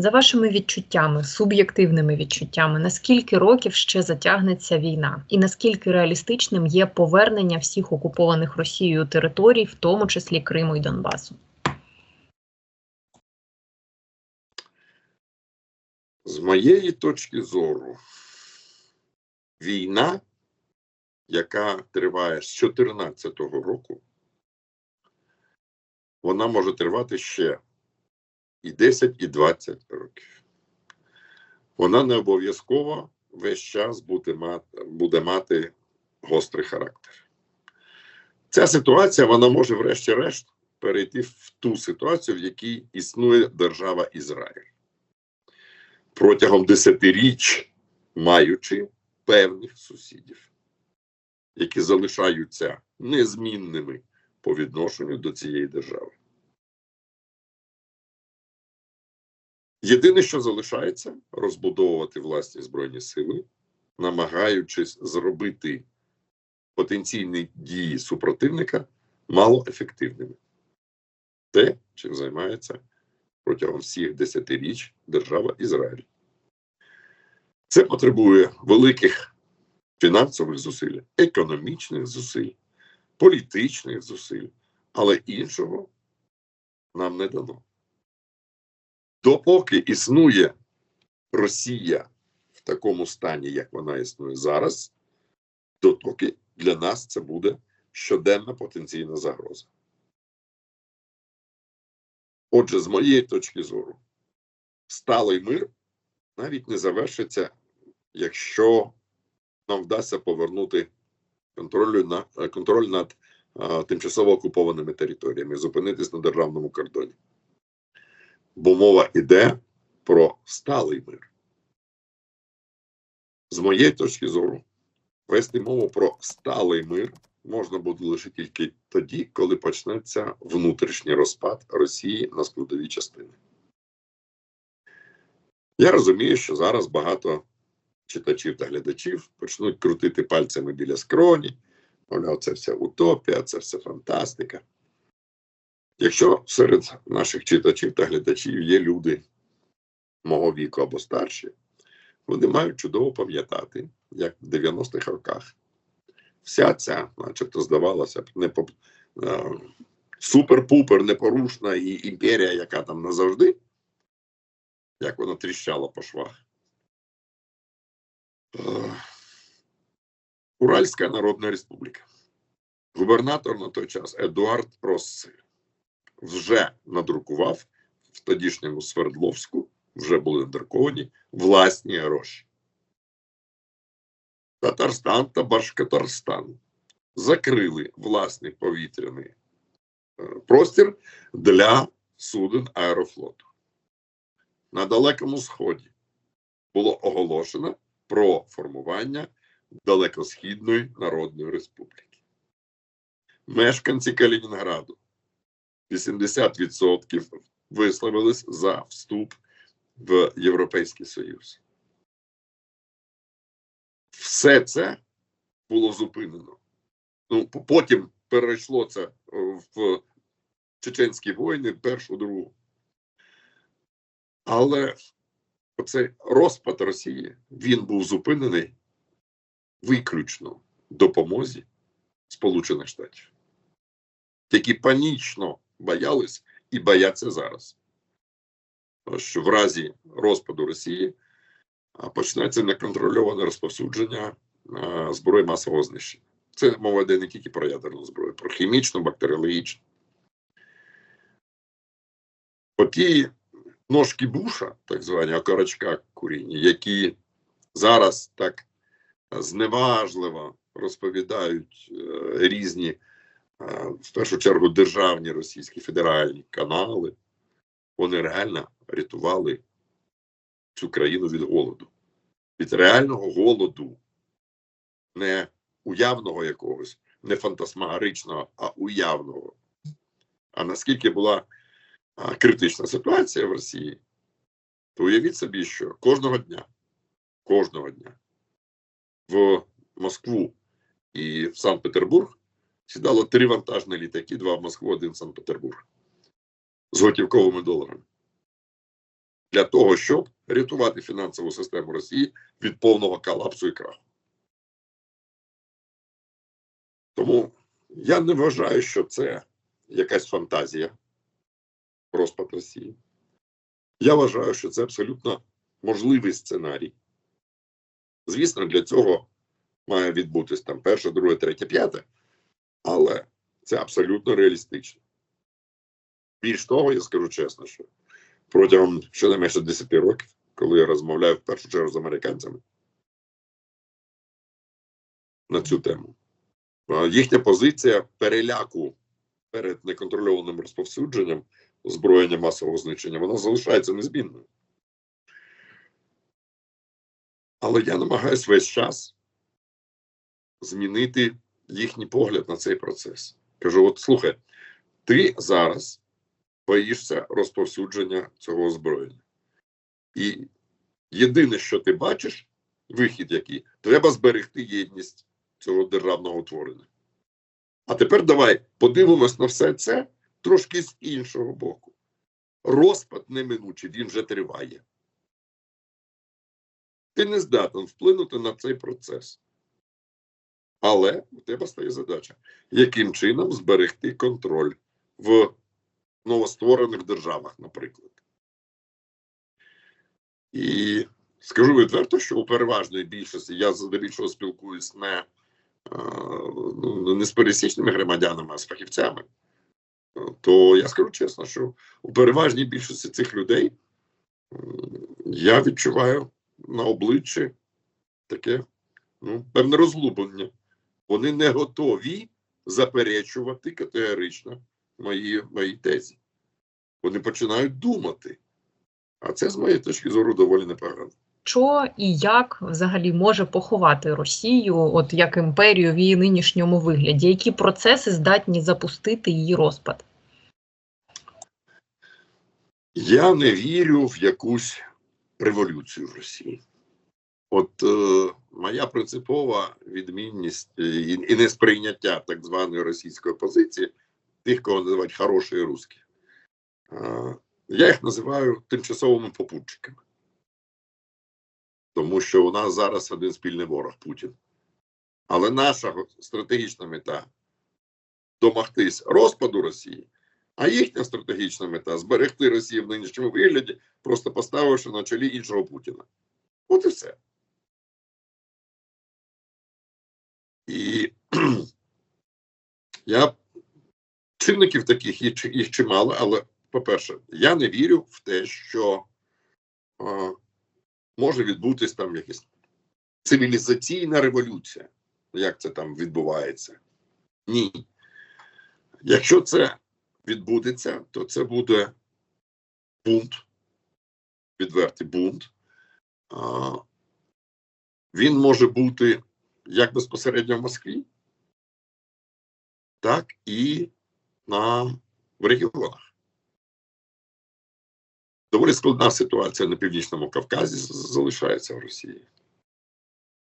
За вашими відчуттями, суб'єктивними відчуттями, на скільки років ще затягнеться війна, і наскільки реалістичним є повернення всіх окупованих Росією територій, в тому числі Криму і Донбасу? З моєї точки зору, війна, яка триває з 2014 року, вона може тривати ще і 10, і 20 років. Вона не обов'язково весь час буде мати, буде мати гострий характер. Ця ситуація вона може, врешті-решт, перейти в ту ситуацію, в якій існує держава Ізраїль. Протягом десятиріч маючи певних сусідів, які залишаються незмінними по відношенню до цієї держави. Єдине, що залишається, розбудовувати власні збройні сили, намагаючись зробити потенційні дії супротивника малоефективними. Те, чим займається протягом всіх десятиріч держава Ізраїль. Це потребує великих фінансових зусиль, економічних зусиль, політичних зусиль, але іншого нам не дано. Допоки існує Росія в такому стані, як вона існує зараз, дотоки для нас це буде щоденна потенційна загроза. Отже, з моєї точки зору, сталий мир навіть не завершиться, якщо нам вдасться повернути контроль, на, контроль над а, тимчасово окупованими територіями, зупинитись на державному кордоні. Бо мова йде про сталий мир. З моєї точки зору, вести мову про сталий мир можна буде лише тільки тоді, коли почнеться внутрішній розпад Росії на складові частини. Я розумію, що зараз багато читачів та глядачів почнуть крутити пальцями біля скроні. Мовляв, це вся утопія, це все фантастика. Якщо серед наших читачів та глядачів є люди мого віку або старші, вони мають чудово пам'ятати, як в 90-х роках вся ця, начебто, здавалося б, не е, супер-пупер непорушна і імперія, яка там назавжди, як вона тріщала по швах. Е, Уральська Народна Республіка. Губернатор на той час Едуард Россель вже надрукував в тодішньому Свердловську, вже були надруковані власні гроші. Татарстан та Башкатарстан закрили власний повітряний е, простір для суден аерофлоту. На Далекому Сході було оголошено про формування Далекосхідної Народної Республіки. Мешканці Калінінграду 80% висловились за вступ в Європейський Союз. Все це було зупинено. Ну, Потім перейшло це в чеченські війни, першу другу. Але оцей розпад Росії він був зупинений виключно допомозі Сполучених Штатів, які панічно боялись і бояться зараз, що в разі розпаду Росії почнеться неконтрольоване розповсюдження зброї масового знищення. Це мова йде не тільки про ядерну зброю, про хімічну, бактеріологічну. Оті ножки буша, так звані окорочка куріння, які зараз так зневажливо розповідають е, різні, в першу чергу, державні російські федеральні канали, вони реально рятували цю країну від голоду, від реального голоду, не уявного якогось, не фантасмагоричного, а уявного. А наскільки була критична ситуація в Росії, то уявіть собі, що кожного дня, кожного дня в Москву і в Санкт-Петербург сідало три вантажні літаки: два в Москву, один в Санкт-Петербург з готівковими доларами. для того, щоб рятувати фінансову систему Росії від повного колапсу і краху. Тому я не вважаю, що це якась фантазія розпад Росії. Я вважаю, що це абсолютно можливий сценарій. Звісно, для цього має відбутись там перше, друге, третє, п'яте, але це абсолютно реалістично. Більш того, я скажу чесно, що протягом щонайменше 10 років, коли я розмовляю в першу чергу з американцями на цю тему, їхня позиція переляку перед неконтрольованим розповсюдженням озброєння масового знищення, вона залишається незмінною. Але я намагаюся весь час змінити їхній погляд на цей процес. Кажу: от слухай, ти зараз боїшся розповсюдження цього озброєння. І єдине, що ти бачиш, вихід який, треба зберегти єдність цього державного утворення. А тепер давай подивимось на все це трошки з іншого боку. Розпад неминучий, він вже триває. Ти не здатен вплинути на цей процес. Але у тебе стає задача, яким чином зберегти контроль в новостворених державах, наприклад. І скажу відверто, що у переважної більшості я здебільшого спілкуюсь не, ну, не з пересічними громадянами, а з фахівцями. То я скажу чесно, що у переважній більшості цих людей я відчуваю на обличчі таке ну, певне розлублення. Вони не готові заперечувати категорично мої, мої тезі. Вони починають думати. А це, з моєї точки зору, доволі непогано. Що і як взагалі може поховати Росію, от як імперію в її нинішньому вигляді? Які процеси здатні запустити її розпад? Я не вірю в якусь революцію в Росії. От е, моя принципова відмінність і, і несприйняття так званої російської позиції, тих, кого називають хороші русські, е, я їх називаю тимчасовими попутчиками. Тому що у нас зараз один спільний ворог Путін. Але наша стратегічна мета домогтись розпаду Росії, а їхня стратегічна мета зберегти Росію в нинішньому вигляді, просто поставивши на чолі іншого Путіна. От і все. І я чинників таких їх, чимало, але, по-перше, я не вірю в те, що а, може відбутись там якась цивілізаційна революція, як це там відбувається. Ні. Якщо це відбудеться, то це буде бунт, відвертий бунт. А, Він може бути як безпосередньо в Москві, так і на, в регіонах. Доволі складна ситуація на Північному Кавказі залишається в Росії.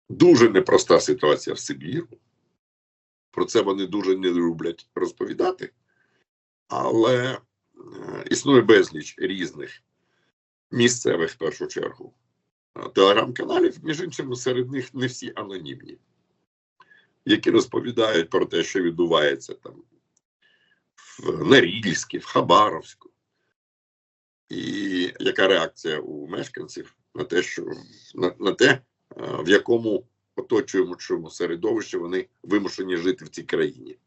Дуже непроста ситуація в Сибіру. Про це вони дуже не люблять розповідати. Але е, існує безліч різних місцевих в першу чергу телеграм-каналів, між іншим, серед них не всі анонімні, які розповідають про те, що відбувається там в Норільській, в Хабаровську. І яка реакція у мешканців на те, що на, на те, в якому оточуючому середовищі вони вимушені жити в цій країні.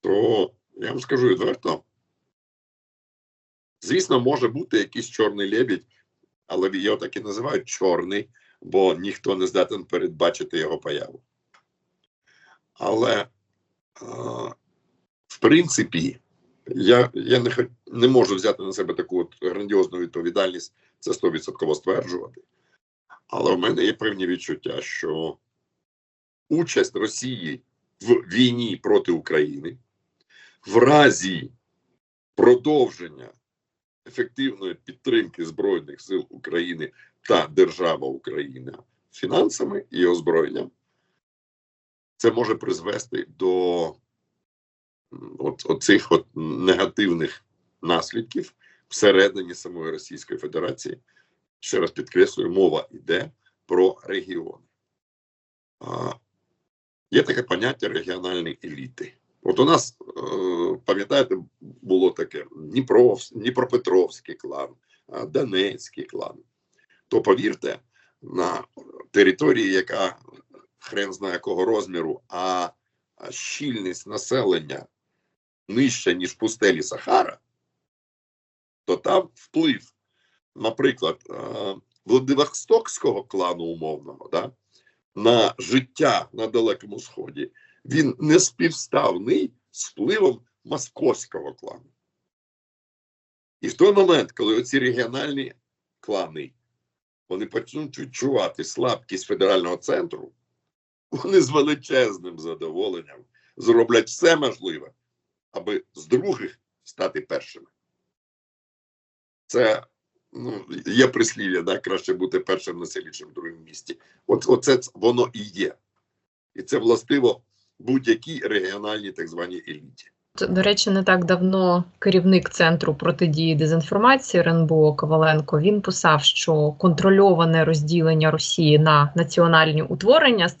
То я вам скажу відверто, звісно, може бути якийсь чорний лебідь, але його так і називають чорний, бо ніхто не здатен передбачити його появу. Але, в принципі, я я не не можу взяти на себе таку от грандіозну відповідальність, це 100% стверджувати. Але в мене є певні відчуття, що участь Росії в війні проти України в разі продовження ефективної підтримки Збройних сил України та держава Україна фінансами і озброєнням, це може призвести до от, оцих от негативних наслідків всередині самої Російської Федерації. Ще раз підкреслюю, мова йде про регіони. Є таке поняття регіональні еліти. От у нас, е, пам'ятаєте, було таке Дніпров, Дніпропетровський клан, Донецький клан. То повірте, на території, яка хрен знає якого розміру, а а щільність населення нижча, ніж пустелі Сахара, то там вплив, наприклад, е, Владивостокського клану умовного, да, на життя на Далекому Сході, він не співставний з впливом московського клану. І в той момент, коли оці регіональні клани вони почнуть відчувати слабкість федерального центру, вони з величезним задоволенням зроблять все можливе, аби з других стати першими. Це ну, є прислів'я, да? краще бути першим на селі, чим в другому місті. От, Оце воно і є. І це властиво будь-якій регіональній так званій еліті. До речі, не так давно керівник центру протидії дезінформації РНБО Коваленко він писав, що контрольоване розділення Росії на національні утворення з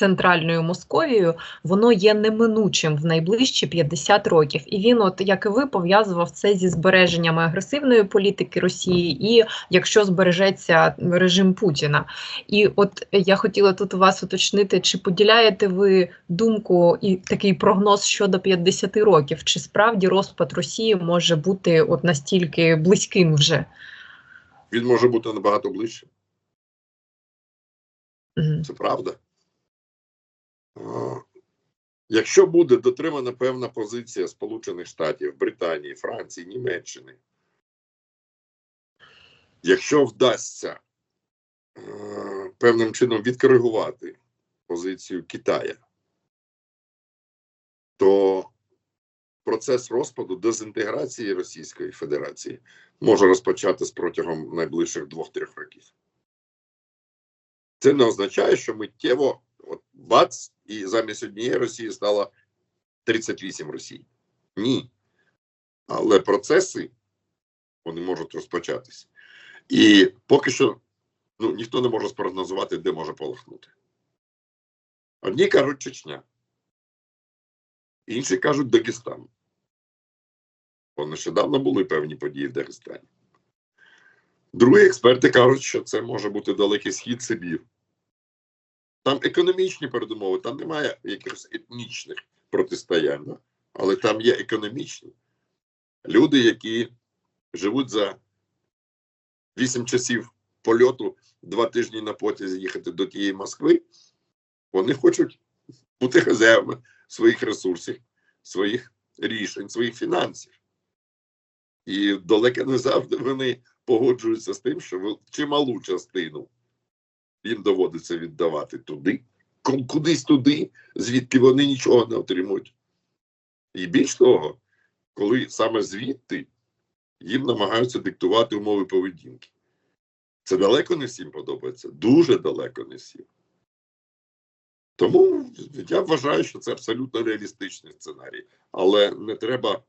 центральною Московією воно є неминучим в найближчі 50 років. І він, от як і ви, пов'язував це зі збереженнями агресивної політики Росії, і якщо збережеться режим Путіна. І от я хотіла тут у вас уточнити, чи поділяєте ви думку і такий прогноз щодо 50 років, чи справді розпад Росії може бути от настільки близьким вже? Він може бути набагато ближче. Mm. Це правда. Якщо буде дотримана певна позиція Сполучених Штатів, Британії, Франції, Німеччини, якщо вдасться е, певним чином відкоригувати позицію Китая, то процес розпаду дезінтеграції Російської Федерації може розпочатись протягом найближчих двох-трьох років. Це не означає, що миттєво от бац, і замість однієї Росії стало 38 Росій. Ні. Але процеси вони можуть розпочатись. І поки що ну, ніхто не може спрогнозувати, де може полахнути. Одні кажуть Чечня, інші кажуть Дагестан. Бо нещодавно були певні події в Дагестані. Другі експерти кажуть, що це може бути далекий схід Сибір. Там економічні передумови, там немає якихось етнічних протистоянь, але там є економічні. Люди, які живуть за вісім часів польоту, два тижні на потязі їхати до тієї Москви, вони хочуть бути хазяївами своїх ресурсів, своїх рішень, своїх фінансів. І далеко не завжди вони погоджуються з тим, що чималу частину їм доводиться віддавати туди, кудись туди, звідки вони нічого не отримують. І більш того, коли саме звідти їм намагаються диктувати умови поведінки. Це далеко не всім подобається, дуже далеко не всім. Тому я вважаю, що це абсолютно реалістичний сценарій, але не треба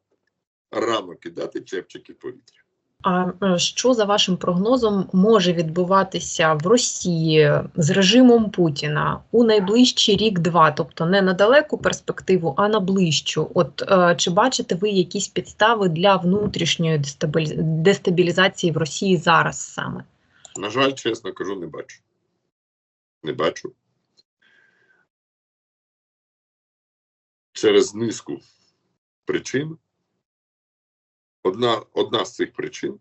рано кидати чепчики в повітря. А е, що за вашим прогнозом може відбуватися в Росії з режимом Путіна у найближчий рік-два, тобто не на далеку перспективу, а на ближчу? От е, чи бачите ви якісь підстави для внутрішньої дестабілізації в Росії зараз саме? На жаль, чесно кажу, не бачу. Не бачу. Через низку причин. Одна одна з цих причин,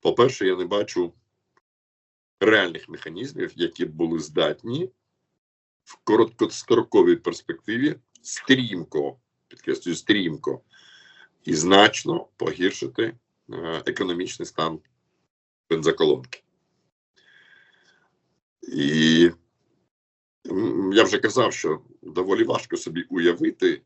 по-перше, я не бачу реальних механізмів, які були здатні в короткостроковій перспективі стрімко, підкреслюю, стрімко і значно погіршити е, економічний стан бензоколонки. І я вже казав, що доволі важко собі уявити е,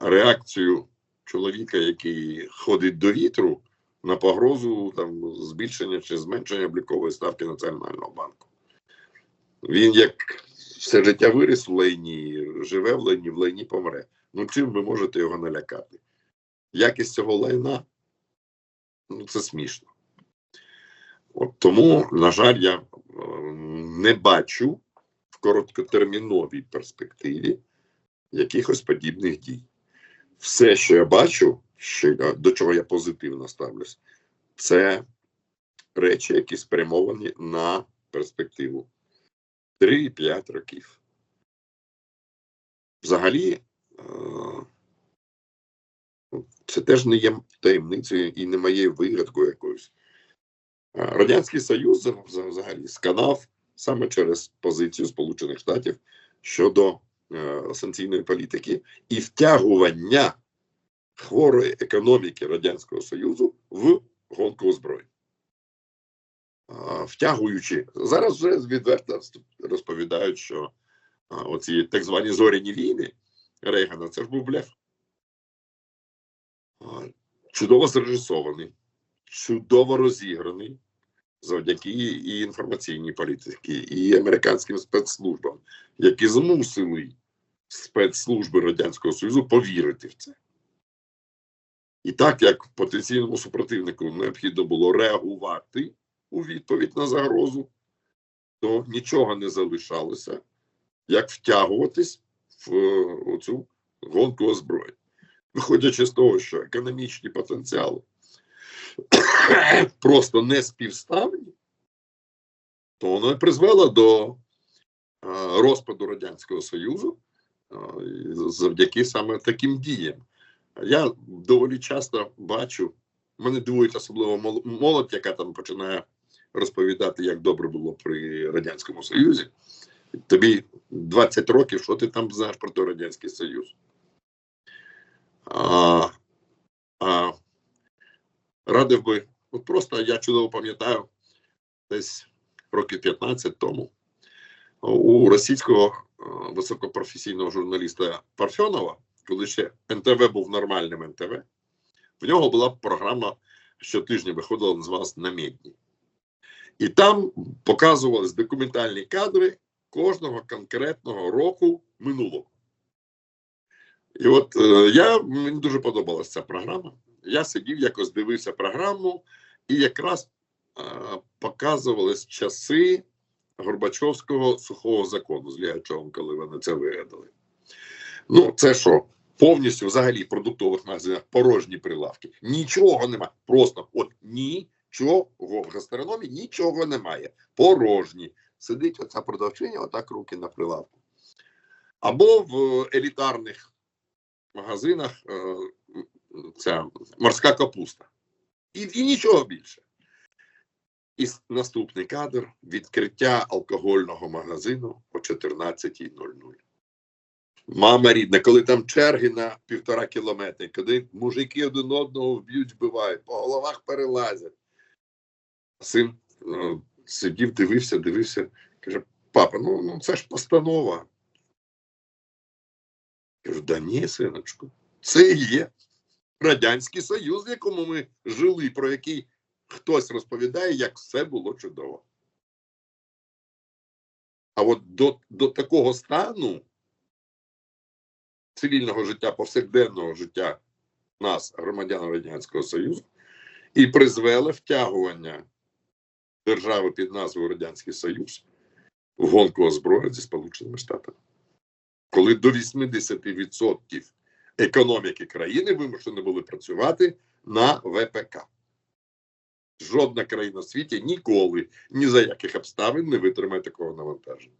реакцію чоловіка, який ходить до вітру на погрозу там збільшення чи зменшення облікової ставки Національного банку. Він як все життя виріс в лайні, живе в лайні, в лайні помре. Ну чим ви можете його налякати? Якість цього лайна це смішно. От тому, на жаль, я е, не бачу в короткотерміновій перспективі якихось подібних дій. Все, що я бачу, що до чого я позитивно ставлюсь, це речі, які спрямовані на перспективу 3-5 років. Взагалі, е, це теж не є таємницею і не моєю вигадкою якоюсь. Е, Радянський Союз за- за- взагалі сканав саме через позицію Сполучених Штатів щодо санкційної політики і втягування хворої економіки Радянського Союзу в гонку озброєнь. Втягуючи, зараз вже відверто розповідають, що оці так звані зоряні війни Рейгана, це ж був блеф. Чудово зрежисований, чудово розіграний завдяки і інформаційній політиці, і американським спецслужбам, які змусили спецслужби Радянського Союзу повірити в це. І так як потенційному супротивнику необхідно було реагувати у відповідь на загрозу, то нічого не залишалося, як втягуватись в е, цю гонку озброєнь. Виходячи з того, що економічні потенціали просто не співставні, то воно і призвело до е, розпаду Радянського Союзу завдяки саме таким діям. Я доволі часто бачу, мене дивують особливо молодь, яка там починає розповідати, як добре було при Радянському Союзі. Тобі 20 років, що ти там знаєш про той Радянський Союз? А, а, радив би, от просто я чудово пам'ятаю, десь років 15 тому у російського високопрофесійного журналіста Парфьонова, коли ще НТВ був нормальним НТВ, в нього була програма щотижня виходила, називалась «Намедні». І там показувались документальні кадри кожного конкретного року минулого. І от е, я, мені дуже подобалася ця програма. Я сидів, якось дивився програму, і якраз е, показувались часи Горбачовського сухого закону з Лігачовим, коли вони це вигадали. Ну, це що? Повністю взагалі в продуктових магазинах порожні прилавки. Нічого немає. Просто от нічого в гастрономі нічого немає. Порожні. Сидить оця продавчиня, отак руки на прилавку. Або в елітарних магазинах е, ця морська капуста. І, і нічого більше. І наступний кадр відкриття алкогольного магазину о 14.00. Мама рідна, коли там черги на півтора кілометри, коли мужики один одного вб'ють, вбивають, по головах перелазять. Син е, сидів, дивився, дивився, каже: папа, ну, ну це ж постанова. Кажу, да ні, синочку, це є Радянський Союз, в якому ми жили, про який хтось розповідає, як все було чудово. А от до, до такого стану цивільного життя, повсякденного життя нас, громадян Радянського Союзу, і призвело втягування держави під назвою Радянський Союз в гонку озброєнь зі Сполученими Штатами. Коли до 80% економіки країни вимушені були працювати на ВПК. Жодна країна в світі ніколи ні за яких обставин не витримає такого навантаження.